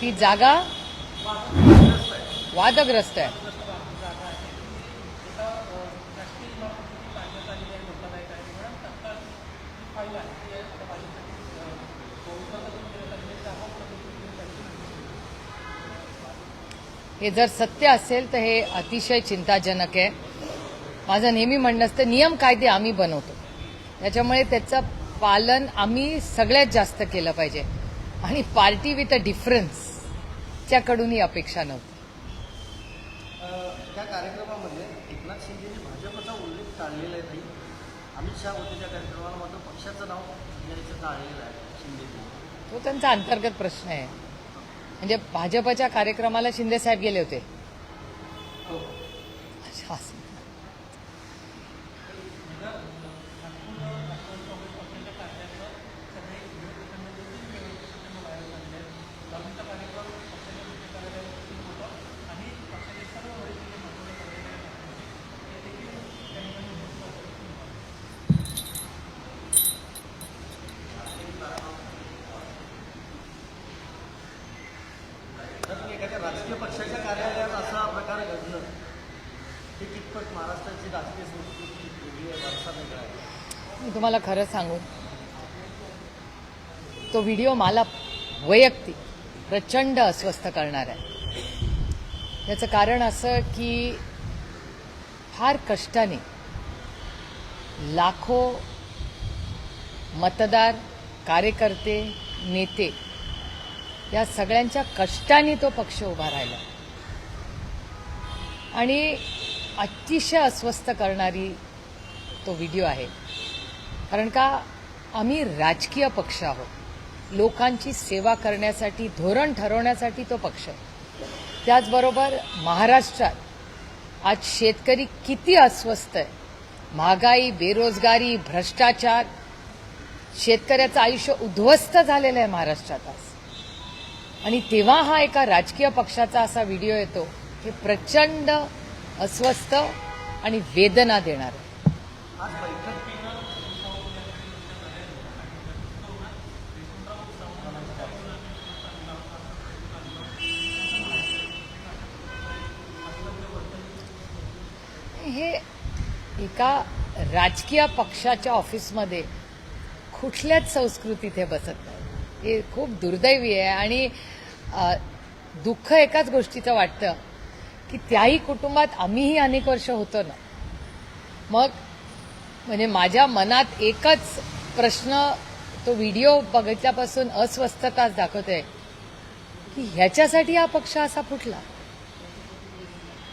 ती जागा वादग्रस्त आहे. हे जर सत्य असेल तर हे अतिशय चिंताजनक आहे. माझं नेहमी म्हणणं असतं नियम कायदे आम्ही बनवतो. त्याच्यामुळे त्याचं पालन आम्ही सगळ्यात जास्त केलं पाहिजे. आणि पार्टी विथ अ डिफरन्स च्याकडून ही अपेक्षा नव्हती. त्या कार्यक्रमामध्ये एकनाथ शिंदेनी भाजपचा उल्लेख टाळलेला आहे. ताई अमित शहा होते त्या कार्यक्रमाला मात्र पक्षाचं नाव घ्यायचं टाळलेलं आहे शिंदेनी. तो त्यांचा अंतर्गत प्रश्न आहे. म्हणजे भाजपच्या कार्यक्रमाला शिंदे साहेब गेले होते. अच्छा, असं. तर एखाद्या राजकीय पक्षाच्या कार्यालयात असा प्रकार घडणं हे कितपत महाराष्ट्राची राजकीय संस्कृती वेगळी आहे वारसा वेगळा आहे मी तुम्हाला खरं सांगू. तो व्हिडिओ मला वैयक्तिक प्रचंड अस्वस्थ करणार आहे. याचं कारण असं की फार कष्टाने लाखो मतदार कार्यकर्ते नेते या सगळ्यांच्या कष्टाने तो पक्ष उभा राहिला. आणि अतिशय अस्वस्थ करणारी तो व्हिडिओ आहे. कारण का आम्ही राजकीय पक्ष आहोत. लोकांची सेवा करण्यासाठी धोरण ठरवण्यासाठी तो पक्ष आहे. त्याचबरोबर महाराष्ट्रात आज शेतकरी किती अस्वस्थ आहे. महागाई बेरोजगारी भ्रष्टाचार शेतकऱ्याचं आयुष्य उद्ध्वस्त झालेलं आहे महाराष्ट्रात आज. आणि तेव्हा हा एका राजकीय पक्षाचा असा व्हिडिओ येतो हे प्रचंड अस्वस्थ आणि वेदना देणार आहे आज बैठक हे एका राजकीय पक्षाच्या ऑफिसमध्ये कुठल्याच संस्कृतीत हे बसत नाही. हे खूप दुर्दैवी आहे. आणि दुःख एकाच गोष्टीचं वाटतं की त्याही कुटुंबात आम्हीही अनेक वर्ष होतो ना. मग म्हणजे माझ्या मनात एकच प्रश्न तो व्हिडिओ बघितल्यापासून अस्वस्थताच दाखवतोय की ह्याच्यासाठी हा पक्ष असा फुटला?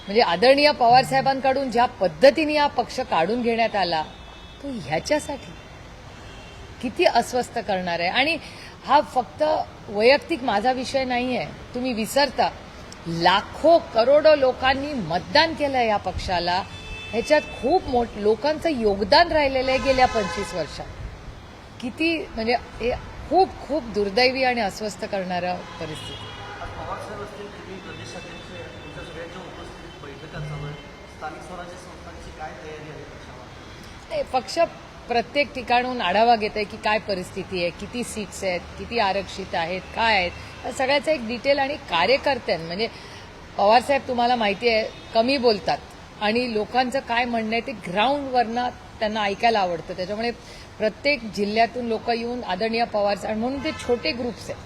म्हणजे आदरणीय पवार साहेबांकडून ज्या पद्धतीने हा पक्ष काढून घेण्यात आला तो ह्याच्यासाठी किती अस्वस्थ करणार आहे? आणि हा फक्त वैयक्तिक माझा विषय नाही आहे तुम्ही विसरता. लाखो करोडो लोकांनी मतदान केलं या पक्षाला. ह्याच्यात खूप मोठ लोकांचं योगदान राहिलेलं आहे गेल्या पंचवीस वर्षात. किती म्हणजे हे खूप खूप दुर्दैवी आणि अस्वस्थ करणाऱ्या परिस्थिती. बैठका चालू स्थानिक स्वराज्य संस्थांची काय तयारी आहे पक्षावर नाही, पक्ष प्रत्येक ठिकाणून आढावा घेत आहे की काय परिस्थिती आहे किती सीट्स आहेत किती आरक्षित आहेत काय आहेत. या सगळ्याचं एक डिटेल आणि कार्यकर्त्यां म्हणजे पवारसाहेब तुम्हाला माहिती आहे कमी बोलतात. आणि लोकांचं काय म्हणणं आहे ते ग्राउंडवरनं त्यांना ऐकायला आवडतं. त्याच्यामुळे प्रत्येक जिल्ह्यातून लोक येऊन आदरणीय पवारसाहेब म्हणून ते छोटे ग्रुप्स आहेत.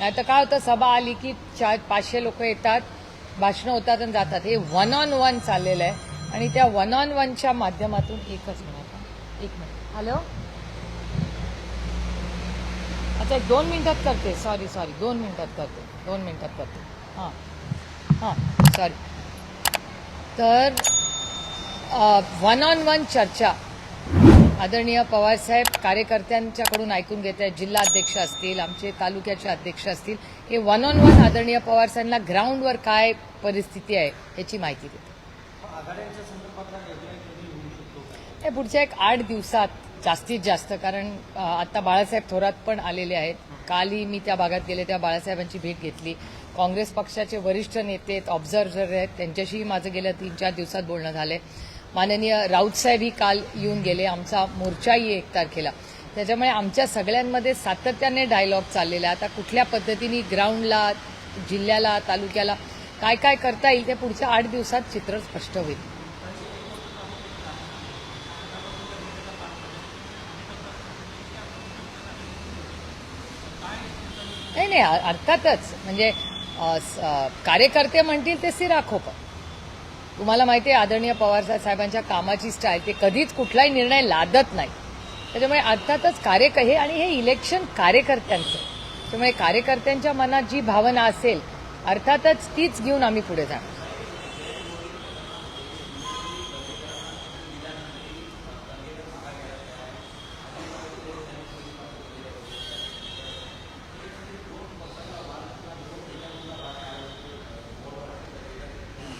नाही तर काय होतं सभा आली की चार पाचशे लोक येतात. भाषणं होतात आणि जातात. हे वन ऑन वन चाललेलं आहे. आणि त्या वन ऑन वनच्या माध्यमातून एकच मिनिट एक मिनिट. हॅलो अच्छा एक दोन मिनिटात करते. सॉरी सॉरी दोन मिनिटात करते. दोन मिनिटात करते. हां. हां. सॉरी तर वन ऑन वन चर्चा. आदरणीय पवारसाहेब कार्यकर्त्यांच्याकडून ऐकून घेत आहेत जिल्हा अध्यक्ष असतील आमचे तालुक्याचे अध्यक्ष असतील. हे वन ऑन वन आदरणीय पवारसाहेबांना ग्राउंडवर काय परिस्थिती आहे याची माहिती देते. पुढच्या एक आठ दिवसात जास्तीत जास्त कारण आता बाळासाहेब थोरात पण आलेले आहेत. कालही मी त्या भागात गेले तेव्हा बाळासाहेबांची भेट घेतली. काँग्रेस पक्षाचे वरिष्ठ नेते आहेत ऑब्झर्व्हर आहेत. त्यांच्याशीही माझं गेल्या तीन चार दिवसात बोलणं झालंय. माननीय राऊतसाहेबही काल येऊन गेले आमचा मोर्चाही एक तारखेला. त्याच्यामुळे आमच्या सगळ्यांमध्ये सातत्याने डायलॉग चाललेला आहे. आता कुठल्या पद्धतीने ग्राउंडला जिल्ह्याला तालुक्याला काय काय करता येईल ते पुढच्या आठ दिवसात चित्र स्पष्ट होईल. नाही नाही अर्थातच. म्हणजे कार्यकर्ते म्हणतील ते सिराखोप तुम्हाला माहिती आहे आदरणीय पवार साहेबांच्या कामाची स्टाईल ते कधीच कुठलाही निर्णय लादत नाही. त्याच्यामुळे अर्थातच कार्यक हे आणि हे इलेक्शन कार्यकर्त्यांचं. त्यामुळे कार्यकर्त्यांच्या मनात जी भावना असेल अर्थातच तीच घेऊन आम्ही पुढे जाणार.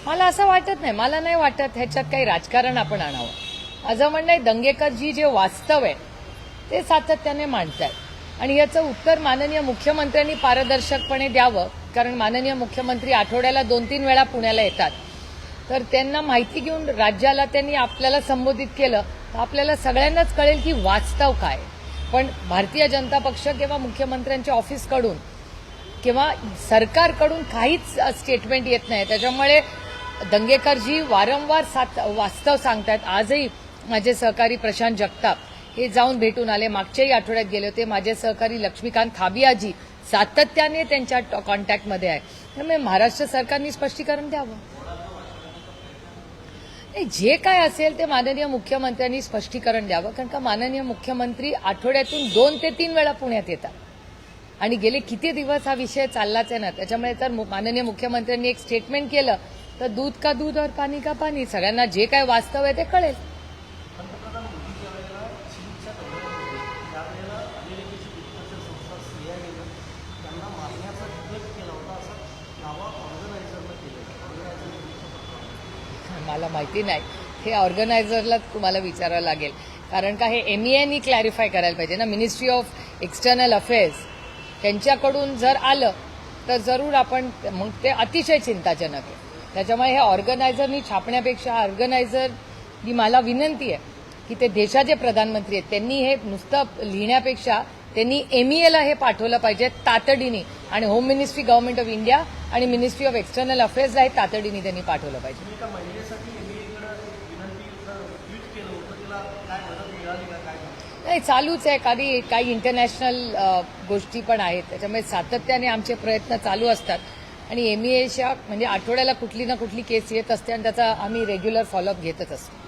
मला असं वाटत नाही मला नाही वाटत ह्याच्यात काही राजकारण आपण आणावं. माझं म्हणणं आहे दंगेकर जी जे वास्तव आहे ते सातत्याने मांडतायत. आणि याचं उत्तर माननीय मुख्यमंत्र्यांनी पारदर्शकपणे द्यावं कारण माननीय मुख्यमंत्री आठवड्याला दोन तीन वेळा पुण्याला येतात. तर त्यांना माहिती घेऊन राज्याला त्यांनी आपल्याला संबोधित केलं तर आपल्याला सगळ्यांनाच कळेल की वास्तव काय. पण भारतीय जनता पक्ष किंवा मुख्यमंत्र्यांच्या ऑफिसकडून किंवा सरकारकडून काहीच स्टेटमेंट येत नाही. त्याच्यामुळे दंगेकरजी वारंवार सात वास्तव सांगतात आजही माझे सहकारी प्रशांत जगताप हे जाऊन भेटून आले. मागच्याही आठवड्यात गेले होते. माझे सहकारी लक्ष्मीकांत खाबियाजी सातत्याने त्यांच्या कॉन्टॅक्टमध्ये आहे. त्यामुळे महाराष्ट्र सरकारने स्पष्टीकरण द्यावं. नाही जे काय असेल ते माननीय मुख्यमंत्र्यांनी स्पष्टीकरण द्यावं. कारण का माननीय मुख्यमंत्री आठवड्यातून दोन ते तीन वेळा पुण्यात येतात. आणि गेले किती दिवस हा विषय चाललाच आहे ना? त्याच्यामुळे तर माननीय मुख्यमंत्र्यांनी एक स्टेटमेंट केलं तर दूध का दूध और पाणी का पाणी सगळ्यांना जे काय वास्तव आहे ते कळेल. मला माहिती नाही. हे ऑर्गनायझरला तुम्हाला विचारावं लागेल. कारण का हे एमईएनी क्लॅरिफाय करायला पाहिजे ना? मिनिस्ट्री ऑफ एक्सटर्नल अफेअर्स त्यांच्याकडून जर आलं तर जरूर आपण मग ते अतिशय चिंताजनक आहे. त्याच्यामुळे हे ऑर्गनायझरनी छापण्यापेक्षा ऑर्गनायझरनी मला विनंती आहे की ते देशाचे प्रधानमंत्री आहेत. त्यांनी हे नुसतं लिहिण्यापेक्षा त्यांनी एमईएला हे पाठवलं पाहिजे तातडीने. आणि home ministry government of India आणि मिनिस्ट्री ऑफ एक्सटर्नल अफेअर्सला हे तातडीने त्यांनी पाठवलं पाहिजे. नाही? नाही चालूच आहे. काही काही इंटरनॅशनल गोष्टी पण आहेत. त्याच्यामुळे सातत्याने आमचे प्रयत्न चालू असतात. आणि एम एच्या म्हणजे आठवड्याला कुठली ना कुठली केस येत असते आणि त्याचा आम्ही रेग्युलर फॉलोअप घेतच असतो.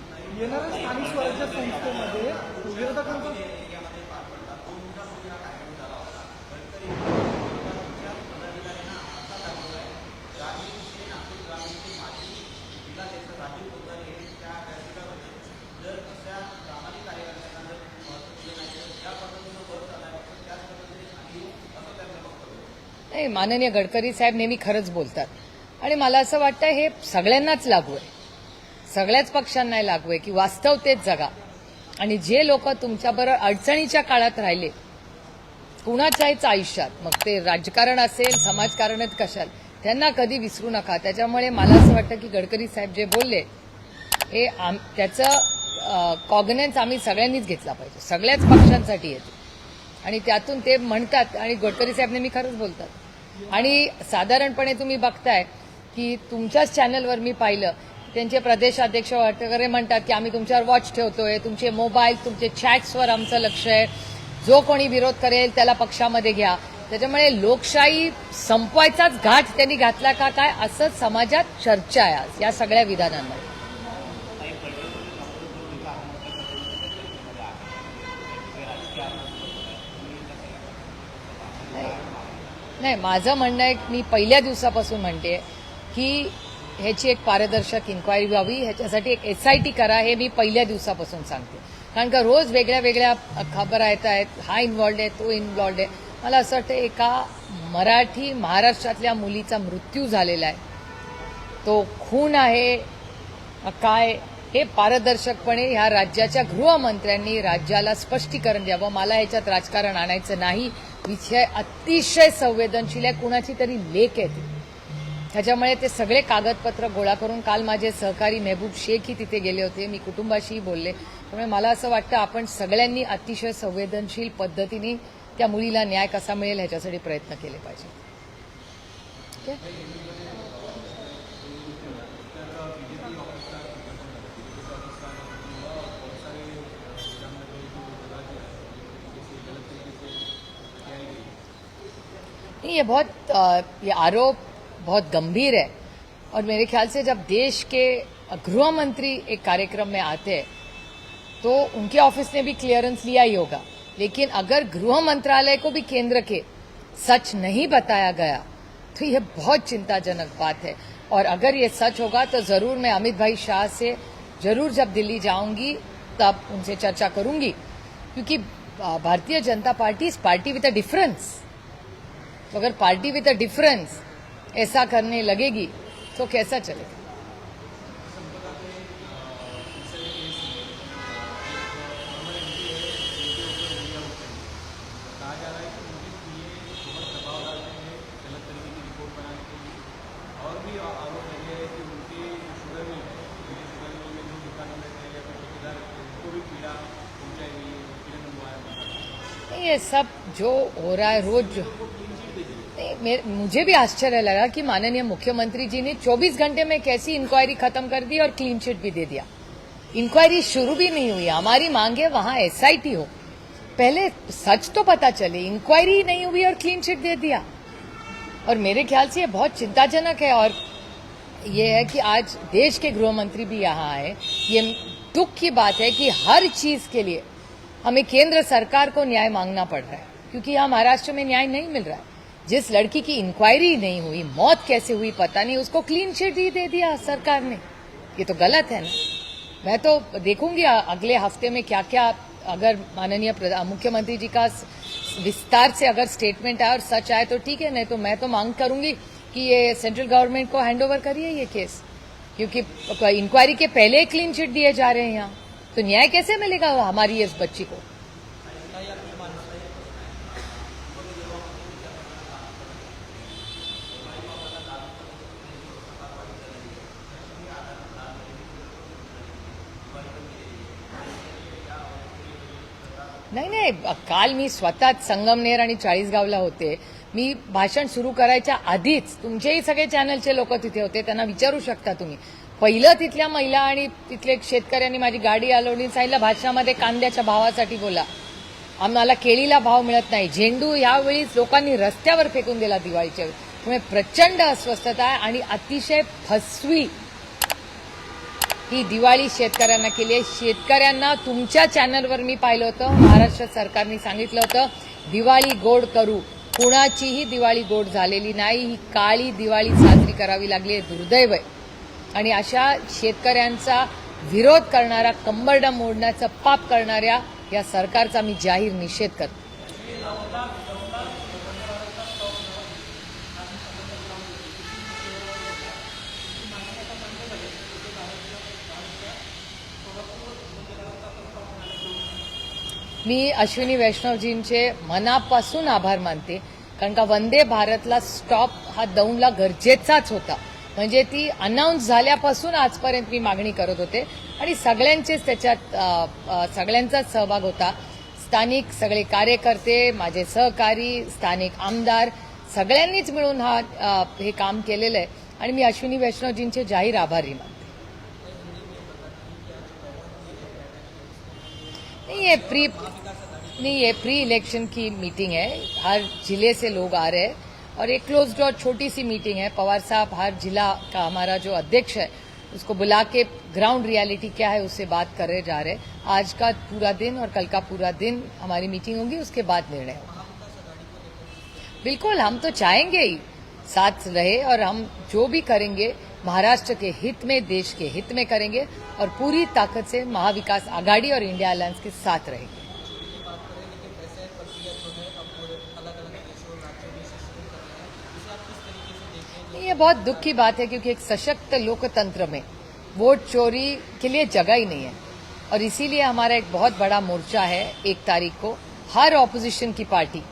नाही माननीय गडकरी साहेब नेहमी खरंच बोलतात. आणि मला असं वाटतं हे सगळ्यांनाच लागू आहे. सगळ्याच पक्षांना लागू आहे की वास्तव तेच जगा. आणि जे लोक तुमच्याबरोबर अडचणीच्या काळात राहिले कुणाच्याहीच आयुष्यात मग ते राजकारण असेल समाजकारणच कशाल त्यांना कधी विसरू नका. त्याच्यामुळे मला असं वाटतं की गडकरी साहेब जे बोलले हे आम त्याचं कॉग्नेन्स आम्ही सगळ्यांनीच घेतला पाहिजे. सगळ्याच पक्षांसाठी येते. आणि त्यातून ते म्हणतात आणि गडकरी साहेब नेहमी खरंच बोलतात. आणि साधारणपणे तुम्ही बघताय की तुमच्याच चॅनलवर मी पाहिलं त्यांचे प्रदेशाध्यक्ष वगैरे म्हणतात की आम्ही तुमच्यावर वॉच ठेवतोय तुमचे मोबाईल तुमचे चॅट्सवर आमचं लक्ष आहे. जो कोणी विरोध करेल त्याला पक्षामध्ये घ्या. त्याच्यामुळे लोकशाही संपवायचाच घाट त्यांनी घातला का काय असं समाजात चर्चा आहे आज या सगळ्या विधानांमध्ये. नाही माझं म्हणणं आहे मी पहिल्या दिवसापासून म्हणते की ह्याची एक पारदर्शक इन्क्वायरी व्हावी ह्याच्यासाठी एक एस आय टी करा हे मी पहिल्या दिवसापासून सांगते. कारण का रोज वेगळ्या वेगळ्या खबरा येत आहेत हा इन्व्हॉल्ड आहे तो इन्व्हॉल्ड आहे. मला असं वाटतं एका मराठी महाराष्ट्रातल्या मुलीचा मृत्यू झालेला आहे. तो खून आहे काय हे पारदर्शकपणे ह्या राज्याच्या गृहमंत्र्यांनी राज्याला स्पष्टीकरण द्यावं. मला ह्याच्यात राजकारण आणायचं नाही. विषय अतिशय संवेदनशील आहे कुणाची तरी लेख आहे ती. त्याच्यामुळे ते सगळे कागदपत्र गोळा करून काल माझे सहकारी मेहबूब शेखही तिथे गेले होते मी कुटुंबाशीही बोलले. त्यामुळे मला असं वाटतं आपण सगळ्यांनी अतिशय संवेदनशील पद्धतीने त्या मुलीला न्याय कसा मिळेल ह्याच्यासाठी प्रयत्न केले पाहिजे. नहीं, ये बहुत ये आरोप बहुत गंभीर है। और मेरे ख्याल से जब देश के गृह मंत्री एक कार्यक्रम में आते हैं तो उनके ऑफ़िस ने भी क्लियरेंस लिया ही होगा। लेकिन अगर गृह मंत्रालय को भी केंद्र के सच नहीं बताया गया तो यह बहुत चिंताजनक बात है। और अगर ये सच होगा तो ज़रूर मैं अमित भाई शाह से ज़रूर जब दिल्ली जाऊँगी, तब उनसे चर्चा करूँगी। क्योंकि Bharatiya Janata party is party with a difference तो अगर पार्टी विद अ डिफरेंस ऐसा करने लगेगी तो कैसा चलेगा? ये सब जो हो रहा है रोज मुझे भी आश्चर्य लगा कि माननीय मुख्यमंत्री जी ने 24 घंटे में कैसी इंक्वायरी खत्म कर दी और क्लीन चिट भी दे दिया। इंक्वायरी शुरू भी नहीं हुई। हमारी मांग है वहाँ एसआईटी हो। पहले सच तो पता चले इंक्वायरी नहीं हुई और क्लीन चिट दे दिया। और मेरे ख्याल से ये बहुत चिंताजनक है और ये है कि आज देश के गृह मंत्री भी यहाँ आए। ये दुख की बात है कि हर चीज़ के लिए हमें केंद्र सरकार को न्याय मांगना पड़ रहा है, क्योंकि यहाँ महाराष्ट्र में न्याय नहीं मिल रहा है। जिस लड़की की इंक्वायरी नहीं हुई, मौत कैसे हुई पता नहीं, उसको क्लीन चिट ही दे दिया सरकार ने। ये तो गलत है ना? मैं तो देखूँगी अगले हफ़्ते में क्या क्या अगर माननीय मुख्यमंत्री जी का विस्तार से अगर स्टेटमेंट आए और सच आए तो ठीक है, नहीं तो मैं तो मांग करूँगी कि ये सेंट्रल गवर्नमेंट को हैंडओवर करिए ये केस क्योंकि इंक्वायरी के पहले क्लीन चिट दिए जा रहे हैं यहाँ। तो न्याय कैसे मिलेगा हमारी इस बच्ची को? नाही काल मी स्वतःच संगमनेर आणि चाळीसगावला होते. मी भाषण सुरू करायच्या आधीच तुमचेही सगळे चॅनलचे लोक तिथे होते त्यांना विचारू शकता तुम्ही. पहिलं तिथल्या महिला आणि तिथले शेतकऱ्यांनी माझी गाडी आलवली सांगितलं भाषणामध्ये कांद्याच्या भावासाठी बोला. आम्हाला केळीला भाव मिळत नाही. झेंडू यावेळी लोकांनी रस्त्यावर फेकून दिला दिवाळीच्या वेळी. त्यामुळे प्रचंड अस्वस्थता आहे आणि अतिशय फसवी ही दिवाळी शेतकऱ्यांना केली आहे. शेतकऱ्यांना तुमच्या चॅनलवर मी पाहिलं होतं महाराष्ट्र सरकारने सांगितलं होतं दिवाळी गोड करू. कुणाचीही दिवाळी गोड झालेली नाही. ही काळी दिवाळी साजरी करावी लागली आहे दुर्दैव आहे. आणि अशा शेतकऱ्यांचा विरोध करणारा कंबरडा मोडण्याचं पाप करणाऱ्या या सरकारचा मी जाहीर निषेध करतो. मी अश्विनी वैष्णवजींचे मनापासून आभार मानते. कारण का वंदे भारतला स्टॉप हा दौंडला गरजेचाच होता. म्हणजे ती अनाऊन्स झाल्यापासून आजपर्यंत मी मागणी करत होते. आणि सगळ्यांचेच त्याच्यात सगळ्यांचाच सहभाग होता. स्थानिक सगळे कार्यकर्ते माझे सहकारी स्थानिक आमदार सगळ्यांनीच मिळून हा हे काम केलेलं आहे. आणि मी अश्विनी वैष्णवजींचे जाहीर आभारी मानते. ये प्री नहीं, ये प्री इलेक्शन की मीटिंग है। हर ज़िले से लोग आ रहे हैं। और एक क्लोज डोर छोटी सी मीटिंग है। पवार साहब, हर जिला का हमारा जो अध्यक्ष है, उसको बुला के ग्राउंड रियलिटी क्या है, उससे बात करे जा रहे आज का पूरा दिन और कल का पूरा दिन हमारी मीटिंग होगी, उसके बाद निर्णय होगा। बिल्कुल, हम तो चाहेंगे ही साथ रहे और हम जो भी करेंगे महाराष्ट्र के हित में, देश के हित में करेंगे और पूरी ताकत से महाविकास आघाड़ी और इंडिया अलायंस के साथ रहेंगे। ये बहुत दुख की बात है क्योंकि एक सशक्त लोकतंत्र में वोट चोरी के लिए जगह ही नहीं है। और इसीलिए हमारा एक बहुत बड़ा मोर्चा है एक तारीख को। हर ऑपोजिशन की पार्टी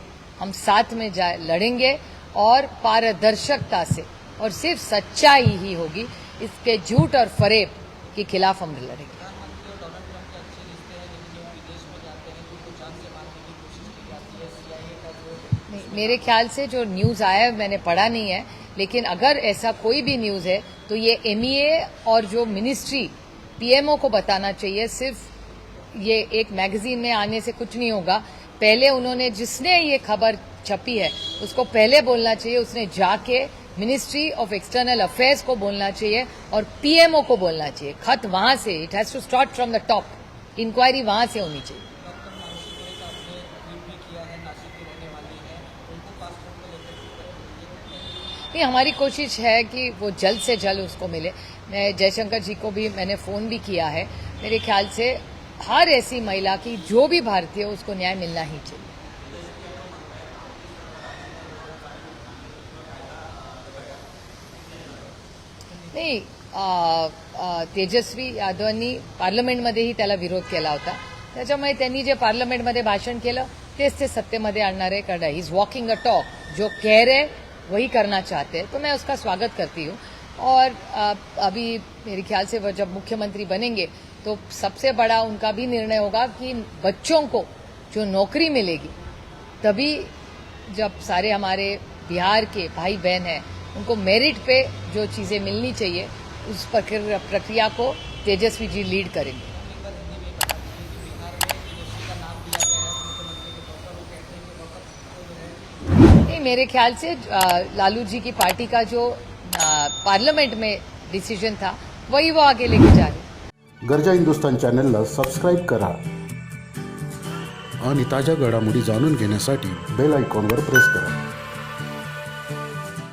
हम साथ में जाए लड़ेंगे और पारदर्शकता से और सिर्फ़ सच्चाई ही होगी इसके झूठ और फरेब के खिलाफ हम लड़ेंगे। मेरे ख्याल से जो न्यूज़ आया है मैंने पढ़ा नहीं है लेकिन अगर ऐसा कोई भी न्यूज़ है तो ये एमईए और जो मिनिस्ट्री पीएमओ को बताना चाहिए सिर्फ़ ये एक मैगजीन में आने से कुछ नहीं होगा। पहले उन्होंने जिसने ये खबर छपी है उसको पहले बोलना चाहिए उसने जाके मिनिस्ट्री ऑफ़ एक्सटर्नल अफेयर्स को बोलना चाहिए और पीएमओ को बोलना चाहिए। खत वहाँ से it has to start from the top inquiry वहाँ से होनी चाहिए। नहीं, हमारी कोशिश है कि वो जल्द से जल्द उसको मिले। मैं जयशंकर जी को भी, मैंने फ़ोन भी किया है। मेरे ख्याल से हर ऐसी महिला की, जो भी भारतीय उसको न्याय मिलना ही चाहिए। नाही तेजस्वी यादवांनी पार्लमेंटमध्येही त्याला विरोध केला होता. त्याच्यामुळे त्यांनी जे पार्लमेंटमध्ये भाषण केलं, तेच ते सत्तेमध्ये आणणार कारण इज़ वॉकिंग अ टॉक जो कह रहे, वही करना चाहते. हैं तो मैं उसका स्वागत करती हूँ. और अभी मेरे ख्याल से वह जब मुख्यमंत्री बनेंगे तो सबसे बड़ा उनका भी निर्णय होगा कि बच्चों को जो नौकरी मिलेगी, तभी जब सारे हमारे बिहार के भाई बहन हैं उनको मेरिट पे जो चीज़ें मिलनी चाहिए उस प्रक्रिया प्रक्रिया को तेजस्वी जी लीड करेंगे। नहीं मेरे ख्याल से लालू जी की पार्टी का जो पार्लियामेंट में डिसीजन था वही वो आगे लेके जा रहे हैं। गरजा हिंदुस्तान चॅनलला सबस्क्राईब करा आणि ताज्या घडामोडी जाणून घेण्यासाठी बेल आयकॉनवर प्रेस करा.